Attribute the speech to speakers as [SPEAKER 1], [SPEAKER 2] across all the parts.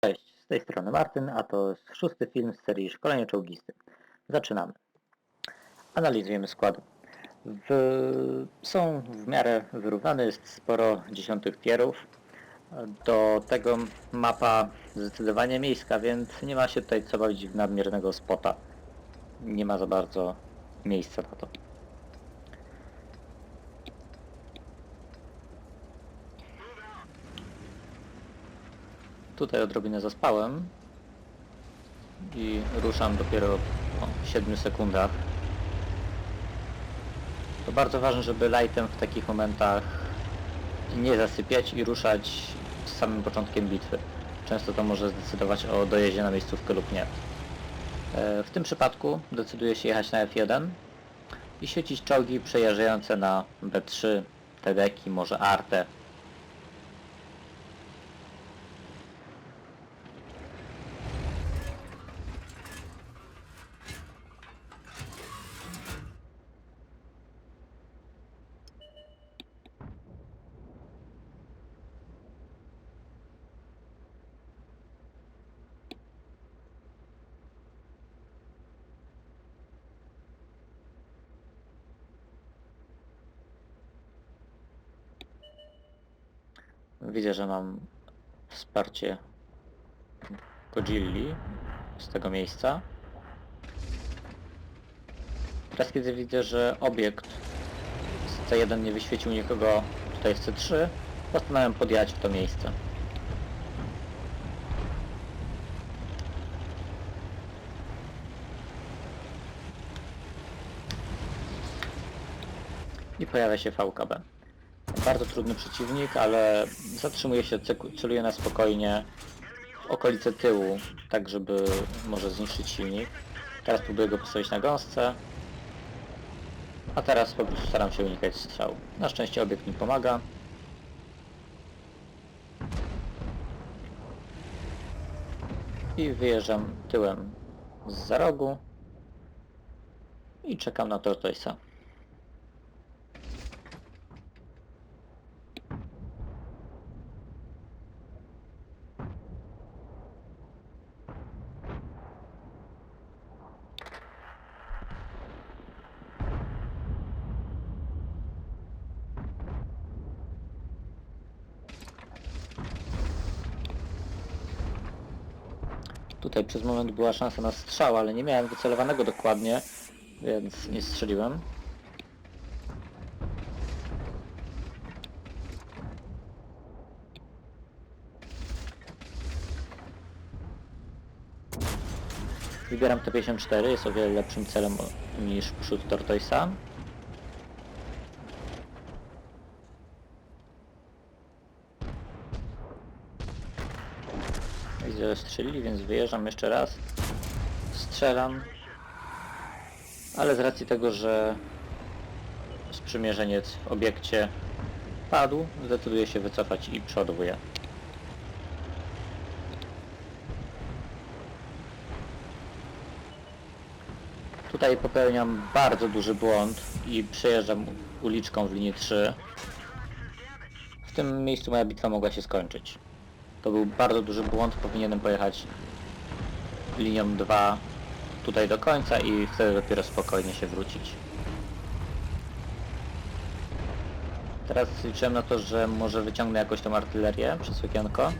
[SPEAKER 1] Cześć, z tej strony Martyn, a to jest szósty film z serii Szkolenie Czołgisty. Zaczynamy. Analizujemy składy. W... Są w miarę wyrównane, jest sporo dziesiątych tierów. Do tego mapa zdecydowanie miejska, więc nie ma się tutaj co bawić w nadmiernego spota. Nie ma za bardzo miejsca na to. Tutaj odrobinę zaspałem i ruszam dopiero po 7 sekundach. To bardzo ważne, żeby lightem w takich momentach nie zasypiać i ruszać z samym początkiem bitwy. Często to może zdecydować o dojeździe na miejscówkę lub nie. E, W tym przypadku decyduje się jechać na F1 i świecić czołgi przejeżdżające na B3, TDK, może Arte, Widzę, że mam wsparcie Godzilli z tego miejsca. Teraz kiedy widzę, że obiekt z C1 nie wyświecił nikogo tutaj w C3, postanawiam podjechać w to miejsce. I pojawia się VKB. Bardzo trudny przeciwnik, ale zatrzymuje się, celuje na spokojnie w okolice tyłu, tak żeby może zniszczyć silnik. Teraz próbuję go postawić na gąsce, a teraz po prostu staram się unikać strzału. Na szczęście obiekt mi pomaga. I wyjeżdżam tyłem z za rogu i czekam na Tortoisa. Tutaj przez moment była szansa na strzał, ale nie miałem wycelowanego dokładnie, więc nie strzeliłem. Wybieram T54, jest o wiele lepszym celem niż przód Tortoisa. Widzę, że strzelili, więc wyjeżdżam jeszcze raz. Strzelam. Ale z racji tego, że sprzymierzeniec w obiekcie padł, zdecyduję się wycofać i przodowuję. Tutaj popełniam bardzo duży błąd i przejeżdżam uliczką w linii 3. W tym miejscu moja bitwa mogła się skończyć. To był bardzo duży błąd, powinienem pojechać linią 2 tutaj do końca i wtedy dopiero spokojnie się wrócić. Teraz liczyłem na to, że może wyciągnę jakoś tą artylerię przez okienko.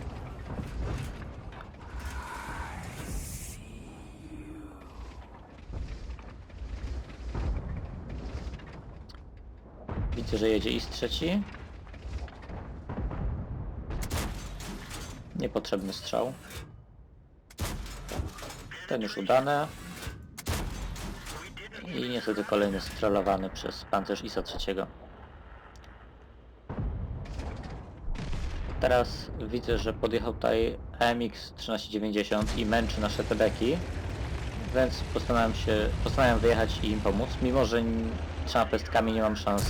[SPEAKER 1] Widzę, że jedzie IS trzeci. Niepotrzebny strzał. Ten już udany. I niestety kolejny strolowany przez pancerz ISA trzeciego. Teraz widzę, że podjechał tutaj AMX 1390 i męczy nasze tebeki. Więc postanawiam się, postanawiam wyjechać i im pomóc, mimo że trzema pestkami nie mam szans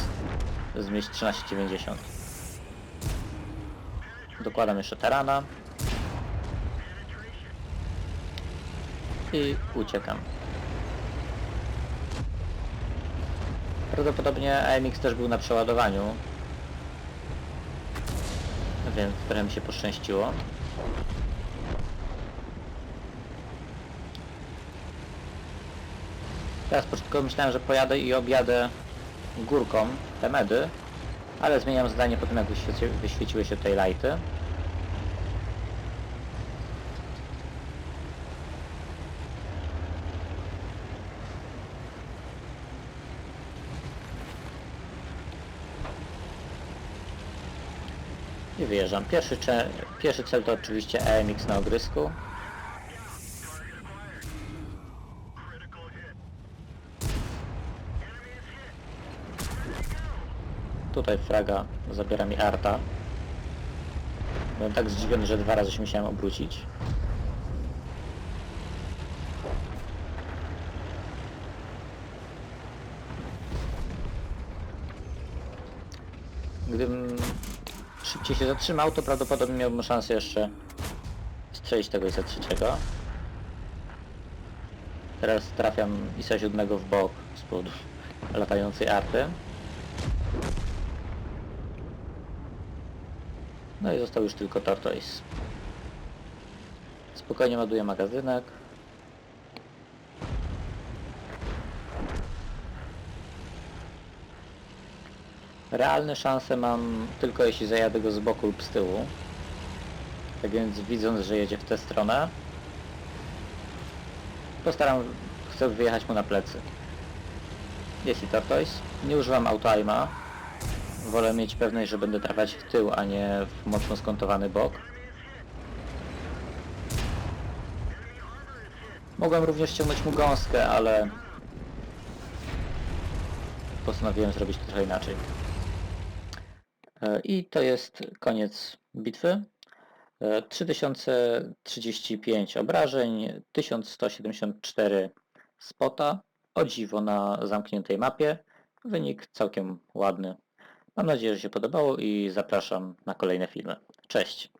[SPEAKER 1] zmieść 1390. Dokładam jeszcze tarana. i uciekam. Prawdopodobnie AMX też był na przeładowaniu. Więc trochę mi się poszczęściło. Teraz początkowo myślałem, że pojadę i objadę górką te medy, ale zmieniam zdanie po tym jak wyświeciły się tutaj lighty. I wyjeżdżam. Pierwszy, pierwszy cel to oczywiście EMX na ogrysku. Tutaj fraga zabiera mi arta. Byłem tak zdziwiony, że dwa razy się musiałem obrócić. Gdybym szybciej się zatrzymał, to prawdopodobnie miałbym szansę jeszcze strzelić tego ISA trzeciego. Teraz trafiam ISA siódmego w bok z powodu latającej arty. No i został już tylko Tortoise. Spokojnie ładuję magazynek. Realne szanse mam tylko jeśli zajadę go z boku lub z tyłu. Tak więc widząc, że jedzie w tę stronę, postaram, chcę wyjechać mu na plecy. Jest i Tortoise. Nie używam autoaima. Wolę mieć pewność, że będę trafiać w tył, a nie w mocno skontowany bok. Mogłem również ściągnąć mu gąskę, ale postanowiłem zrobić to trochę inaczej. E, I to jest koniec bitwy. E, 3035 obrażeń, 1174 spota. O dziwo na zamkniętej mapie. Wynik całkiem ładny. Mam nadzieję, że się podobało i zapraszam na kolejne filmy. Cześć!